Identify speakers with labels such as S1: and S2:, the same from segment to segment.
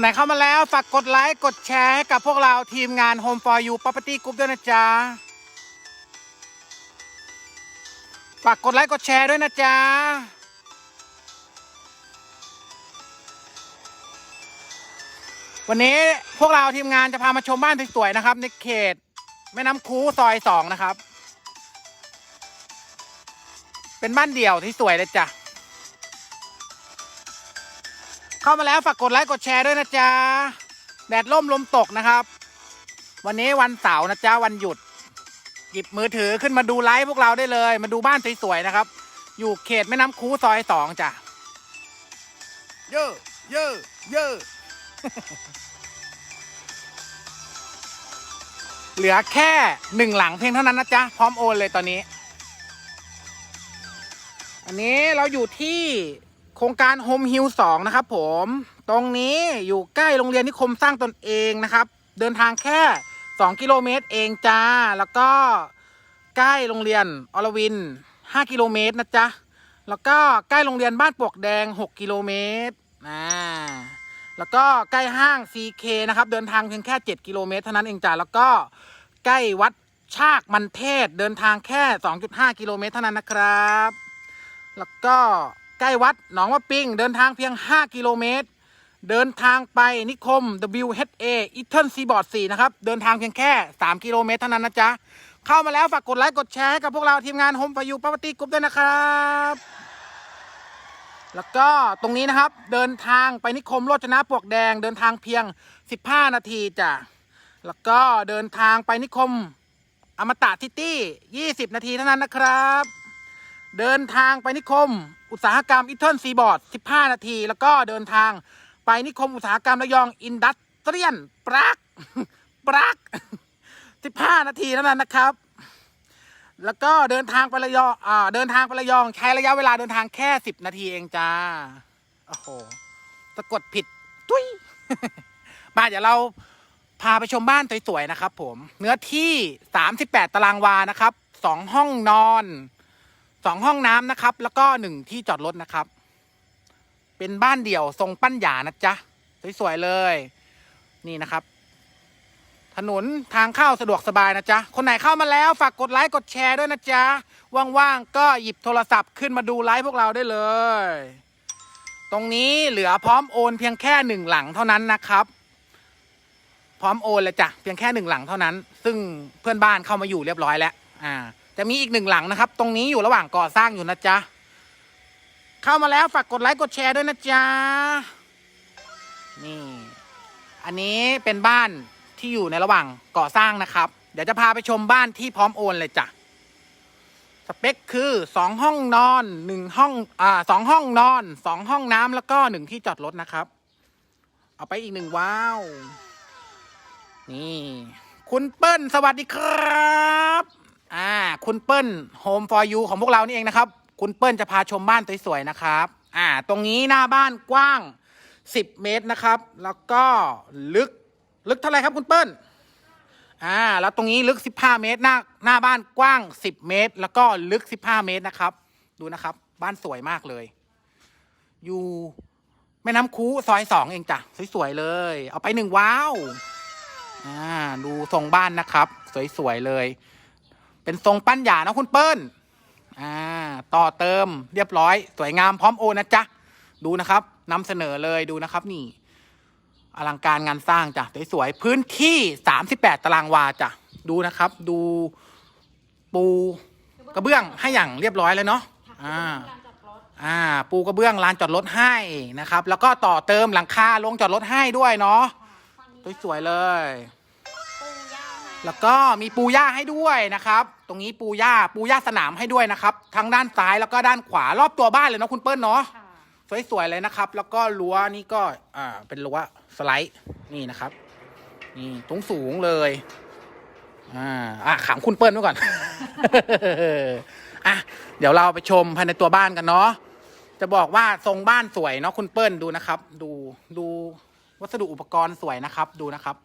S1: คนไหนเข้ามาแล้ว ฝากกดไลค์ กดแชร์ให้กับพวกเราทีมงาน Home for You Property Group ด้วยนะจ๊ะ ฝากกดไลค์ กดแชร์ด้วยนะจ๊ะ วันนี้พวกเราทีมงานจะพามาชมบ้านสวยๆนะครับ ในเขต แม่น้ำคูซอยสองนะครับ เป็นบ้านเดี่ยวที่สวยเลยจ้ะ เข้ามาแล้วฝากกดไลค์กดแชร์ด้วยนะจ๊ะ แดดล่มลมตกนะครับ วันนี้วันเสาร์นะจ๊ะวันหยุด หยิบมือถือขึ้นมาดูไลฟ์พวกเราได้เลย มาดูบ้านสวยๆนะครับ อยู่เขตแม่น้ำคูซอยสองจ้ะเยอะเยอะเยอะเหลือแค่หนึ่งหลังเพียงเท่านั้นนะจ๊ะ พร้อมโอนเลยตอนนี้ อันนี้เราอยู่ที่โครงการโฮมฮิลสองนะครับผม ตรงนี้อยู่ใกล้โรงเรียนนิคมสร้างตนเองนะครับ เดินทางแค่ 2 กิโลเมตรเองจ้า แล้วก็ใกล้โรงเรียนอรวิน 5 กิโลเมตรนะจ๊ะ แล้วก็ใกล้โรงเรียนบ้านปวกแดง 6 กิโลเมตรอ่าแล้วก็ใกล้ห้าง CK นะครับ เดินทางเพียงแค่ 7 กิโลเมตรเท่านั้นเองจ้าแล้วก็ใกล้วัดชากมันเทศเดินทางแค่ 2.5 กิโลเมตรเท่านั้นนะครับ แล้วก็ ใกล้วัดหนองว่าปิง เดินทางเพียง 5 กิโลเมตร เดินทางไปนิคม WHA e t e r n Seaboard 4 นะครับ เดินทางเพียงแค่ 3 กิโลเมตรเท่านั้นนะจ๊ะ เข้ามาแล้วฝากกดไลค์กดแชร์ให้กับพวกเราทีมงาน Home for You Property Group ด้วยนะครับ แล้วก็ตรงนี้นะครับ เดินทางไปนิคมโรจนะปลวกแดง เดินทางเพียง 15 นาทีจ้ะ แล้วก็เดินทางไปนิคมอมตะทิตี้ 20 นาทีเท่านั้นนะครับ เดินทางไปนิคม อุตสาหกรรมอิทเทิลซีบอร์ด 15 นาที แล้วก็เดินทางไปนิคมอุตสาหกรรมระยองอินดัสเทรียนปรักปรัก 15 นาทีเท่านั้นนะครับ แล้วก็เดินทางไประยองอ่าเดินทางไประยองใช้ระยะเวลาเดินทางแค่ 10 นาทีเองจ้าโอ้โหสะกดผิดตุ้ยมาเดี๋ยวเราพาไปชมบ้านสวยๆนะครับ ผม เนื้อที่ 38 ตารางวานะครับสองห้องนอน สองห้องน้ำนะครับ แล้วก็หนึ่งที่จอดรถนะครับ เป็นบ้านเดี่ยวทรงปั้นหยานะจ๊ะสวยๆเลย นี่นะครับ ถนนทางเข้าสะดวกสบายนะจ๊ะ คนไหนเข้ามาแล้วฝากกดไลค์กดแชร์ด้วยนะจ๊ะ ว่างๆก็หยิบโทรศัพท์ขึ้นมาดูไลฟ์พวกเราได้เลย ตรงนี้เหลือพร้อมโอนเพียงแค่หนึ่งหลังเท่านั้นนะครับ พร้อมโอนเลยจ้ะเพียงแค่หนึ่งหลังเท่านั้น ซึ่งเพื่อนบ้านเข้ามาอยู่เรียบร้อยแล้ว อ่า จะมีอีกหนึ่งหลังนะครับ ตรงนี้อยู่ระหว่างก่อสร้างอยู่นะจ๊ะ เข้ามาแล้วฝากกดไลค์กดแชร์ด้วยนะจ๊ะ นี่ อันนี้เป็นบ้านที่อยู่ในระหว่างก่อสร้างนะครับ เดี๋ยวจะพาไปชมบ้านที่พร้อมโอนเลยจ้ะ สเปคคือสองห้องนอนหนึ่งห้องอ่าสองห้องนอนสองห้องน้ำแล้วก็หนึ่งที่จอดรถนะครับ เอาไปอีกหนึ่งว้าว นี่ คุณเปิ้ลสวัสดีครับ อ่า คุณเปิ้ล Home for You ของพวกเรานี่เองนะครับ คุณเปิ้ลจะพาชมบ้านสวยๆนะครับ อ่า ตรงนี้หน้าบ้านกว้าง 10 เมตรนะครับ แล้วก็ลึกลึกเท่าไหร่ครับคุณเปิ้ลอ่า แล้วตรงนี้ลึก 15 เมตร หน้าหน้าบ้านกว้าง 10 เมตร แล้วก็ลึก 15 เมตรนะครับ ดูนะครับ บ้านสวยมากเลย อยู่แม่น้ำคูซอยสองเองจ้ะสวยๆเลย เอาไปหนึ่งว้าว อ่า ดูทรงบ้านนะครับ สวยๆเลย เป็นทรงปั้นหยานะคุณเปิ้ลอ่าต่อเติมเรียบร้อย สวยงามพร้อมโอนนะจ๊ะ ดูนะครับนำเสนอเลยดูนะครับนี่ อลังการงานสร้างจ้ะสวยๆพื้นที่38ตารางวาจ้ะดูนะครับ ดูปูกระเบื้องให้อย่างเรียบร้อยแล้วเนาะอ่าอ่า ปูกระเบื้องลานจอดรถให้นะครับ แล้วก็ต่อเติมหลังคาลงจอดรถให้ด้วยเนาะสวยๆเลย แล้วก็มีปูหญ้าให้ด้วยนะครับ ตรงนี้ปูหญ้าปูหญ้าสนามให้ด้วยนะครับ ทั้งด้านซ้ายแล้วก็ด้านขวารอบตัวบ้านเลยเนาะคุณเปิ้ลเนาะสวยๆเลยนะครับ แล้วก็รั้วนี่ก็อ่าเป็นรั้วสไลด์นี่นะครับนี่ตรงสูงเลยอ่าอะขังคุณเปิ้ลไว้ก่อน อะเดี๋ยวเราไปชมภายในตัวบ้านกันเนาะจะบอกว่าทรงบ้านสวยเนาะคุณเปิ้ลดูนะครับ ดูดูวัสดุอุปกรณ์สวยนะครับ ดูนะครับ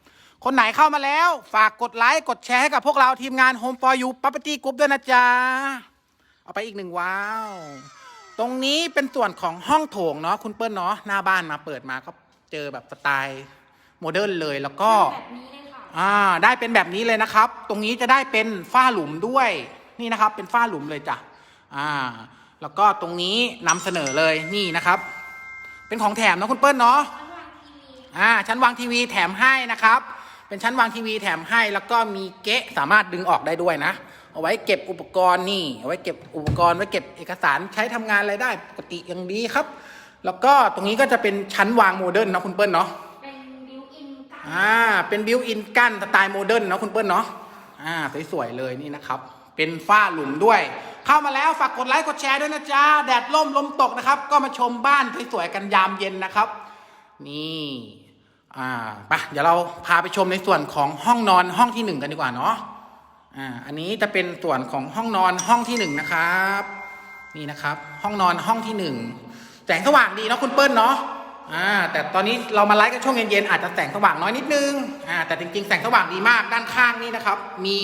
S1: คนไหนเข้ามาแล้ว ฝากกดไลค์ กดแชร์ให้กับพวกเราทีมงาน Home for You Property Group ด้วยนะจ๊ะ เอาไปอีกหนึ่งว้าว ตรงนี้เป็นส่วนของห้องโถงเนาะคุณเปิ้ลเนาะหน้าบ้านมาเปิดมาก็เจอแบบสไตล์โมเดิร์นเลยแล้วก็
S2: แบบนี้เลยค่ะ
S1: อ่าได้เป็นแบบนี้เลยนะครับ ตรงนี้จะได้เป็นฝ้าหลุมด้วยนี่นะครับ เป็นฝ้าหลุมเลยจ้ะอ่า แล้วก็ตรงนี้นำเสนอเลยนี่นะครับ เป็นของแถมนะคุณเปิ้ลเนาะ
S2: ทั้งวางทีวี
S1: อ่าชั้นวางทีวีแถมให้นะครับ เป็นชั้นวางทีวีแถมให้ แล้วก็มีเก๊ะสามารถดึงออกได้ด้วยนะ เอาไว้เก็บอุปกรณ์นี่ เอาไว้เก็บอุปกรณ์ไว้เก็บเอกสารใช้ทำงานอะไรได้ปกติอย่างดีครับ แล้วก็ตรงนี้ก็จะเป็นชั้นวางโมเดิร์นเนาะคุณเปิ้ลเนาะ
S2: เป็นบิวอินกัน
S1: อ่า เป็นบิวอินกั้นสไตล์โมเดิร์นเนาะคุณเปิ้ลเนาะ อ่าสวยๆเลยนี่นะครับ เป็นฝ้าหลุมด้วย เข้ามาแล้วฝากกดไลค์กดแชร์ด้วยนะจ๊ะ แดดล่มลมตกนะครับ ก็มาชมบ้านสวยๆกันยามเย็นนะครับ นี่ อ่าไปเดี๋ยวเราพาไปชมในส่วนของห้องนอนห้องที่หนึ่งกันดีกว่าเนาะอ่าอันนี้จะเป็นส่วนของห้องนอนห้องที่หนึ่งนะครับนี่นะครับ ห้องนอนห้องที่หนึ่งแสงสว่างดีเนาะคุณเปิ้ลเนาะอ่าแต่ตอนนี้เรามาไลฟ์กันช่วงเย็นๆอาจจะแสงสว่างน้อยนิดนึงอ่าแต่จริงๆ แสงสว่างดีมากด้านข้างนี่นะครับ มี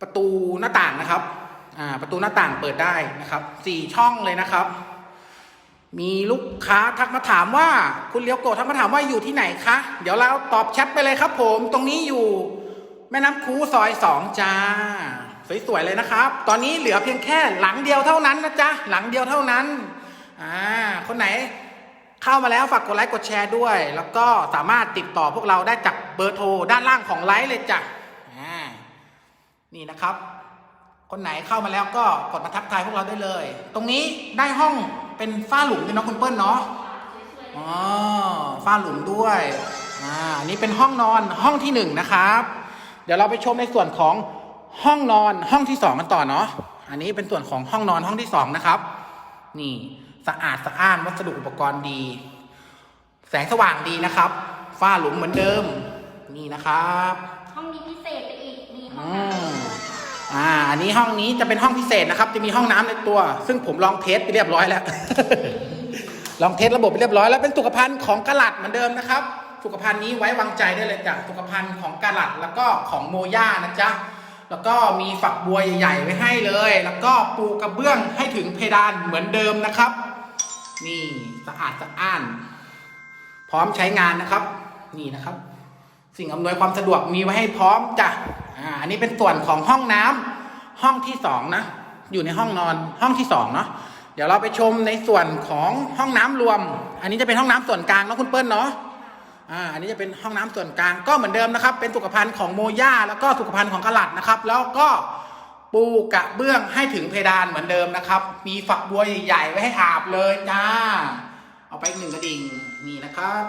S1: ประตูหน้าต่างนะครับอ่าประตูหน้าต่างเปิดได้นะครับสี่ช่องเลยนะครับ มีลูกค้าทักมาถามว่าคุณเลี้ยวโกทักมาถามว่าอยู่ที่ไหนคะ เดี๋ยวเราตอบแชทไปเลยครับผมตรงนี้อยู่ แม่น้ำคูซอยสองจ้า สวยๆเลยนะครับ ตอนนี้เหลือเพียงแค่หลังเดียวเท่านั้นนะจ๊ะหลังเดียวเท่านั้นอ่าคนไหนเข้ามาแล้วฝากกดไลค์กดแชร์ด้วย แล้วก็สามารถติดต่อพวกเราได้จากเบอร์โทรด้านล่างของไลฟ์เลยจ้ะอ่านี่นะครับ คนไหนเข้ามาแล้วก็กดมาทักทายพวกเราได้เลย ตรงนี้ได้ห้อง เป็นฝ้าหลุมด้วยเนาะคุณเปิ้ลเนาะอ๋อฝ้าหลุมด้วยอ่าอันนี้เป็นห้องนอนห้องที่หนึ่งนะครับ เดี๋ยวเราไปชมในส่วนของห้องนอนห้องที่สองกันต่อเนาะอันนี้เป็นส่วนของห้องนอนห้องที่สองนะครับ นี่สะอาดสะอ้านวัสดุอุปกรณ์ดี แสงสว่างดีนะครับ ฝ้าหลุมเหมือนเดิม นี่นะครับ
S2: ห้องนี้พิเศษไปอีกมีห้องน้
S1: ม อ่าอันนี้ห้องนี้จะเป็นห้องพิเศษนะครับ จะมีห้องน้ำในตัว ซึ่งผมลองเทสไปเรียบร้อยแล้ว ลองเทสระบบไปเรียบร้อยแล้วเป็นสุขภัณฑ์ของกะหลัดเหมือนเดิมนะครับสุขภัณฑ์นี้ไว้วางใจได้เลยจ้ะสุขภัณฑ์ของกะหลัดแล้วก็ของโมย่านะจ๊ะแล้วก็มีฝักบัวใหญ่ ๆ ไว้ให้เลย แล้วก็ปูกระเบื้องให้ถึงเพดานเหมือนเดิมนะครับ นี่สะอาดสะอ้าน พร้อมใช้งานนะครับ นี่นะครับ สิ่งอำนวยความสะดวกมีไว้ให้พร้อมจ้ะ อ่าอันนี้เป็นส่วนของห้องน้ำห้องที่สองนะ อยู่ในห้องนอนห้องที่สองเนาะเดี๋ยวเราไปชมในส่วนของห้องน้ำรวม อันนี้จะเป็นห้องน้ำส่วนกลางเนาะคุณเปิ้ลเนาะอ่าอันนี้จะเป็นห้องน้ำส่วนกลางก็เหมือนเดิมนะครับ เป็นสุขภัณฑ์ของโมย่าแล้วก็สุขภัณฑ์ของกะหลัดนะครับ แล้วก็ปูกระเบื้องให้ถึงเพดานเหมือนเดิมนะครับ มีฝักบัวใหญ่ๆไว้ให้อาบเลยจ้า เอาไปอีกหนึ่งกระดิ่งนี่นะครับ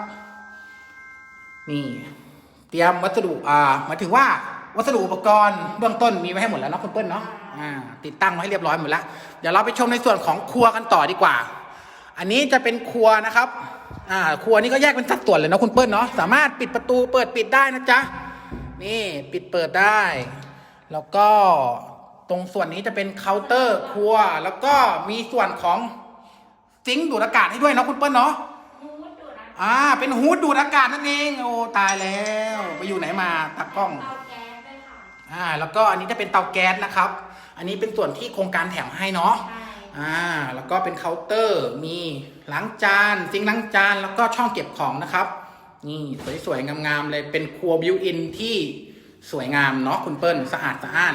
S1: นี่ เตรียมวัสดุอ่าหมายถึงว่า วัสดุอุปกรณ์เบื้องต้นมีไว้ให้หมดแล้วเนาะคุณเปิ้ลเนาะอ่าติดตั้งไว้ให้เรียบร้อยหมดแล้ว เดี๋ยวเราไปชมในส่วนของครัวกันต่อดีกว่า อันนี้จะเป็นครัวนะครับอ่าครัวนี้ก็แยกเป็นสัดส่วนเลยเนาะคุณเปิ้ลเนาะสามารถปิดประตูเปิดปิดได้นะจ๊ะนี่ปิดเปิดได้ แล้วก็ตรงส่วนนี้จะเป็นเคาน์เตอร์ครัว แล้วก็มีส่วนของซิงค์ดูดอากาศให้ด้วยเนาะคุณเปิ้ลเนาะำ
S2: มูดดูนะ
S1: อ่าเป็นฮูดดูดอากาศนั่นเอง โอ้ตายแล้ว ไปอยู่ไหนมาตากล้อง อ่าแล้วก็อันนี้จะเป็นเตาแก๊สนะครับ อันนี้เป็นส่วนที่โครงการแถมให้เนาะ
S2: ใช่
S1: อ่าแล้วก็เป็นเคาน์เตอร์มีล้างจานซิงค์ล้างจานแล้วก็ช่องเก็บของนะครับ นี่สวยๆงามๆเลยเป็นครัวบิวอินที่สวยงามเนาะคุณเปิ้ลสะอาดสะอ้าน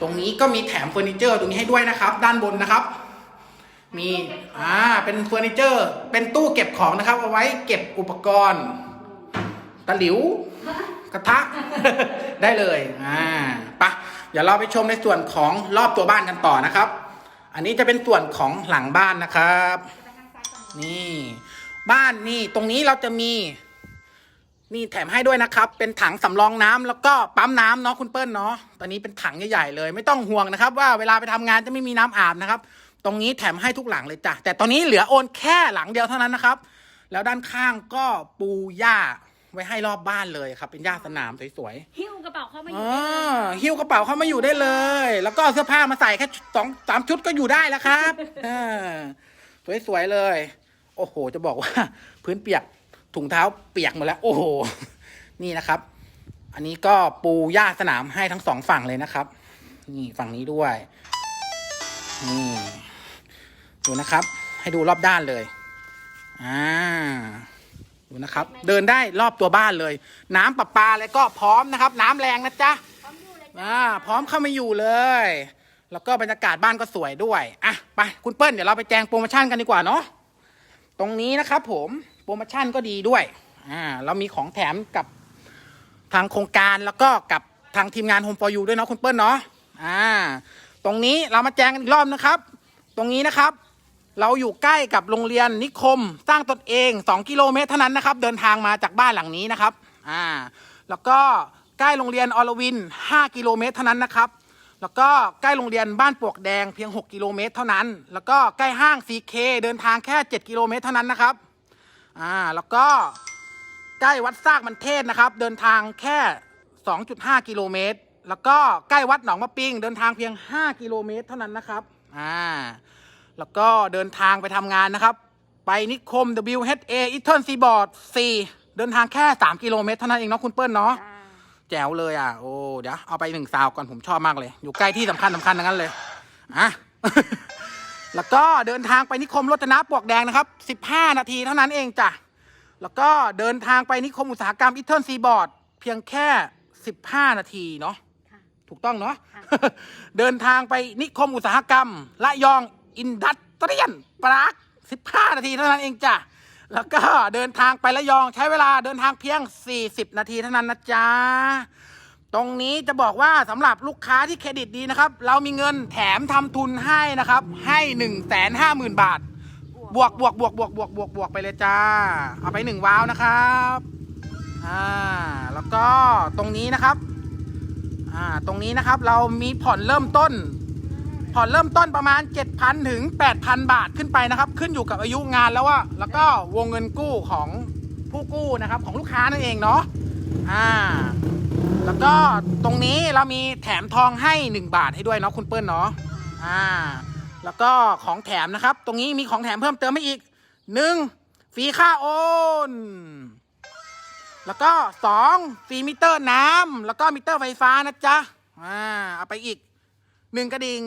S1: ตรงนี้ก็มีแถมเฟอร์นิเจอร์ตรงนี้ให้ด้วยนะครับ ด้านบนนะครับ มีอ่าเป็นเฟอร์นิเจอร์ เป็นตู้เก็บของนะครับ เอาไว้เก็บอุปกรณ์ตะหลิว กระทะได้เลยอ่าปะเดี๋ยวเราไปชมในส่วนของรอบตัวบ้านกันต่อนะครับ อันนี้จะเป็นส่วนของหลังบ้านนะครับ
S2: นี่
S1: บ้านนี่ตรงนี้เราจะมีนี่แถมให้ด้วยนะครับ เป็นถังสำรองน้ำแล้วก็ปั๊มน้ำเนาะคุณเปิ้ลเนาะ ตอนนี้เป็นถังใหญ่ๆเลย ไม่ต้องห่วงนะครับ ว่าเวลาไปทำงานจะไม่มีน้ำอาบนะครับ ตรงนี้แถมให้ทุกหลังเลยจ้ะ แต่ตอนนี้เหลือโอนแค่หลังเดียวเท่านั้นนะครับ แล้วด้านข้างก็ปูหญ้า ไว้ให้รอบบ้านเลยครับ เป็นหญ้าสนามสวยๆ
S2: หิ้วกระเป๋าเข้ามาอ
S1: อ๋
S2: ยู่
S1: อ
S2: ได้เลย
S1: หิ้วกระเป๋าเข้ามาอยู่ได้เลย แล้วก็เอาเสื้อผ้ามาใส่แค่สองสามชุดก็อยู่ได้แล้วครับเออสวยๆเลย โอ้โห จะบอกว่า พื้นเปียกถุงเท้าเปียกหมดแล้ว โอ้โห นี่นะครับ อันนี้ก็ปูหญ้าสนามให้ทั้งสองฝั่งเลยนะครับ นี่ฝั่งนี้ด้วย นี่ ดูนะครับ ให้ดูรอบด้านเลย อ่า ดูนะครับ เดินได้รอบตัวบ้านเลย น้ำประปาอะไรก็พร้อมนะครับ น้ำแรงนะจ๊ะ
S2: พร้อมอยู่เลย
S1: อ่าพร้อมเข้ามาอยู่เลย แล้วก็บรรยากาศบ้านก็สวยด้วยอะไปคุณเปิ้ลเดี๋ยวเราไปแจงโปรโมชั่นกันดีกว่าเนาะตรงนี้นะครับผมโปรโมชั่นก็ดีด้วยอ่าเรามีของแถมกับทางโครงการแล้วก็กับทางทีมงาน Home for You ด้วยเนาะคุณเปิ้ลเนาะอ่าตรงนี้เรามาแจงกันอีกรอบนะครับ ตรงนี้นะครับ เราอยู่ใกล้กับโรงเรียนนิคม สร้างตนเอง 2 กิโลเมตรเท่านั้นนะครับ เดินทางมาจากบ้านหลังนี้นะครับอ่าแล้วก็ใกล้โรงเรียนอรวิน 5 กิโลเมตรเท่านั้นนะครับ แล้วก็ใกล้โรงเรียนบ้านปวกแดงเพียง 6 กิโลเมตรเท่านั้น แล้วก็ใกล้ห้าง CK เดินทางแค่ 7 กิโลเมตรเท่านั้นนะครับอ่าแล้วก็ใกล้วัดซากมันเทศนะครับ เดินทางแค่ 2.5 กิโลเมตร แล้วก็ใกล้วัดหนองมะปิง เดินทางเพียง 5 กิโลเมตรเท่านั้นนะครับอ่า แล้วก็เดินทางไปทำงานนะครับ ไปนิคม WHA Eastern Seaboard 4เดินทางแค่ 3 กิโลเมตรเท่านั้นเองเนาะคุณเปิ้ลเนาะ
S2: จ้า
S1: แจ๋วเลยอะโอ้เดี๋ยวเอาไปหนึ่งซาวก่อนผมชอบมากเลย อยู่ใกล้ที่สำคัญสำคัญทั้งนั้นเลยอะแล้วก็เดินทางไปนิคมรจนาปลวกแดงนะครับ 15 นาทีเท่านั้นเองจ้ะแล้วก็เดินทางไปนิคมอุตสาหกรรมอิตเทิลซีบอร์ดเพียงแค่ 15 นาทีเนาะ
S2: ค่ะ
S1: ถูกต้องเนาะ
S2: ค่ะ
S1: เดินทางไปนิคมอุตสาหกรรมละยอง อินดัสเตรียนปราก15 นาทีเท่านั้นเองจ้ะ แล้วก็เดินทางไประยองใช้เวลาเดินทางเพียง 40 นาทีเท่านั้นนะจ๊ะ ตรงนี้จะบอกว่าสำหรับลูกค้าที่เครดิตดีนะครับ เรามีเงินแถมทำทุนให้นะครับ ให้ 1 5 0 0 0 0 บาท บวกบวกบวกบวกบวกบวกบวกไปเลยจ้า เอาไปหนึ่งว้าวนะครับอ่าแล้วก็ตรงนี้นะครับอ่าตรงนี้นะครับเรามีผ่อนเริ่มต้น ผ่อนเริ่มต้นประมาณ 7,000 ถึง 8,000 บาทขึ้นไปนะครับ ขึ้นอยู่กับอายุงานแล้วว่า แล้วก็วงเงินกู้ของผู้กู้นะครับ ของลูกค้านั่นเองเนาะอ่า แล้วก็ตรงนี้เรามีแถมทองให้ 1 บาทให้ด้วยเนาะคุณเปิ้ลเนาะอ่า แล้วก็ของแถมนะครับ ตรงนี้มีของแถมเพิ่มเติมให้อีกหนึ่งฟรีค่าโอนแล้วก็สองฟรีมิเตอร์น้ำแล้วก็มิเตอร์ไฟฟ้านะจ๊ะอ่าเอาไปอีก หนึ่งกระดิ่ง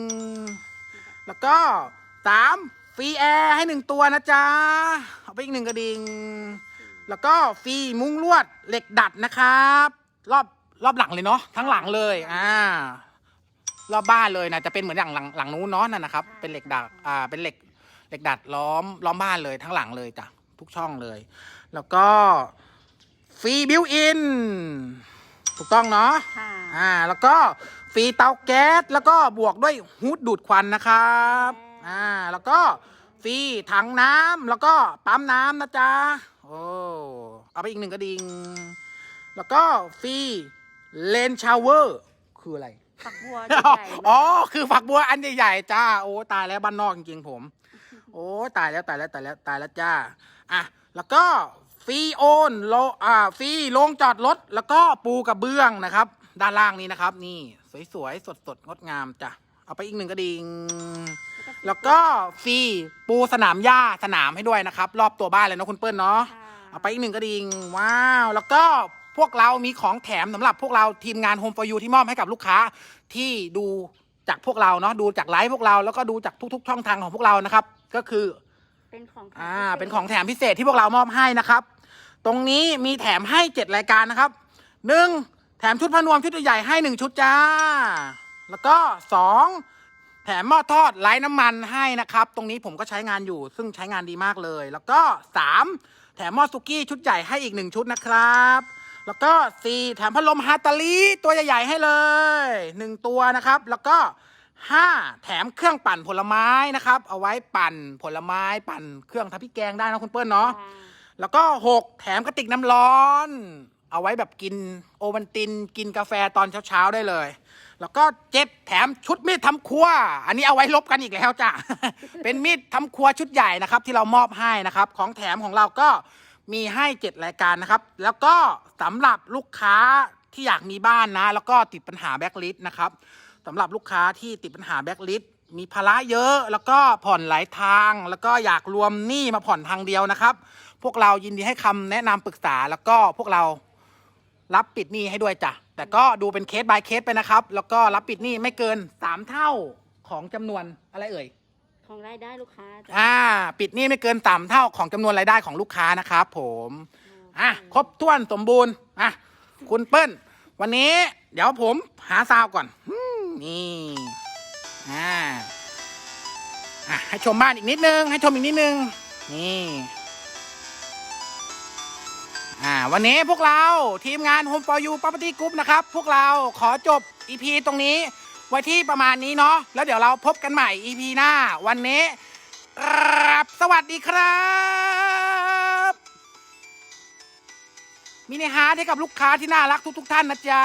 S1: แล้วก็สามฟรีแอร์ให้หนึ่งตัวนะจ๊ะ เอาไปอีกหนึ่งกระดิ่ง แล้วก็ฟรีมุ้งลวดเหล็กดัดนะครับ รอบรอบหลังเลยเนาะทั้งหลังเลยอ่ารอบบ้านเลยนะจะเป็นเหมือนอย่างหลังหลังนู้นเนาะนั่นนะครับ เป็นเหล็กดัดอ่าเป็นเหล็กเหล็กดัดล้อมล้อมบ้านเลยทั้งหลังเลยจ้ะทุกช่องเลย แล้วก็ฟรีบิวอินถูกต้องเนาะ
S2: ค่ะ
S1: อ่าแล้วก็ฟ รีเตาแก๊สแล้วก็บวกด้วยฮูดดูดควันนะครับอ่าแล้วก็ฟรีถังน้ำแล้วก็ปั๊มน้ำนะจ๊ะโอ้เอาไปอีกหนึ่งกระดิ่งแล้วก็ฟรีเลนชาวเวอร์คืออะไร
S2: ฝักบัว
S1: อ๋อ
S2: ใหญ่ๆ
S1: อ๋อคือฝักบัวอันใหญ่ๆจ้าโอ้ตายแล้วบ้านนอกจริงๆผม โอ้ตายแล้วตายแล้วตายแล้วตายแล้วจ้าอะแล้วก็ฟรีโอนโลอ่าฟรีโรงจอดรถแล้วก็ปูกระเบื้องนะครับ ด้านล่างนี้นะครับ นี่สวยๆ สดๆ งดงามจ้ะ เอาไปอีกหนึ่งกระดิ่ง แล้วก็ฟรีปูสนามหญ้าสนามให้ด้วยนะครับ รอบตัวบ้านเลยเนาะคุณเปิ้ลเนาะ
S2: ค่ะ
S1: เอาไปอีกหนึ่งกระดิ่ง ว้าว แล้วก็พวกเรามีของแถมสำหรับพวกเราทีมงาน Home for You ที่มอบให้กับลูกค้าที่ดูจากพวกเราเนาะดูจากไลฟ์พวกเราแล้วก็ดูจากทุก ๆ ช่องทางของพวกเรานะครับ ก็คือ
S2: เป็นของแถม
S1: อ่า
S2: พิศษ
S1: เป็นของแถมพิเศษที่พวกเรามอบให้นะครับ ตรงนี้มีแถมให้เจ็ดรายการนะครับหนึ่ง แถมชุดพนวมชุดใหญ่ๆให้หนึ่งชุดจ้า แล้วก็สองแถมหม้อทอดไร้น้ำมันให้นะครับ ตรงนี้ผมก็ใช้งานอยู่ ซึ่งใช้งานดีมากเลย แล้วก็สามแถมหม้อสุกี้ชุดใหญ่ให้อีกหนึ่งชุดนะครับ แล้วก็สี่แถมพัดลมฮาตาลีตัวใหญ่ๆให้เลยหนึ่งตัวนะครับ แล้วก็ห้าแถมเครื่องปั่นผลไม้นะครับ เอาไว้ปั่นผลไม้ปั่นเครื่องทำพริกแกงได้นะคุณเปิ้ลเนาะ
S2: ค่ะ
S1: แล้วก็หกแถมกระติกน้ำร้อน เอาไว้แบบกินโอวันติน กินกาแฟตอนเช้าๆได้เลย แล้วก็เจ็ดแถมชุดมีดทำครัว อันนี้เอาไว้ลบกันอีกแล้วจ้ะ เป็นมีดทำครัวชุดใหญ่นะครับ ที่เรามอบให้นะครับ ของแถมของเราก็มีให้เจ็ดรายการนะครับ แล้วก็สำหรับลูกค้าที่อยากมีบ้านนะ แล้วก็ติดปัญหาแบ็กลิสนะครับสำหรับลูกค้าที่ติดปัญหาแบ็กลิสมีภาระเยอะแล้วก็ผ่อนหลายทาง แล้วก็อยากรวมหนี้มาผ่อนทางเดียวนะครับ พวกเรายินดีให้คำแนะนำปรึกษาแล้วก็พวกเรา รับปิดหนี้ให้ด้วยจ้ะ แต่ก็ดูเป็นเคส by เคสไปนะครับ แล้วก็รับปิดหนี้ไม่เกินสามเท่าของจำนวนอะไรเอ่ย
S2: ของรายได้ลูกค้าจ้ะ
S1: อ่า ปิดหนี้ไม่เกินสามเท่าของจำนวนรายได้ของลูกค้านะครับผม
S2: ค่ะ
S1: อะ ครบถ้วนสมบูรณ์ อะ คุณเปิ้ล วันนี้ เดี๋ยวผมหาซาวก่อนอืมนี่ อ่า อะ ให้ชมบ้านอีกนิดนึง ให้ชมอีกนิดนึง นี่ อ่าวันนี้พวกเราทีมงาน Home for You Property Group นะครับ พวกเราขอจบ EP ตรงนี้ไว้ที่ประมาณนี้เนาะแล้วเดี๋ยวเราพบกันใหม่ EP หน้า วันนี้รับสวัสดีครับ มินิฮาร์ทให้กับลูกค้าที่น่ารักทุก ๆ ท่านนะจ๊ะ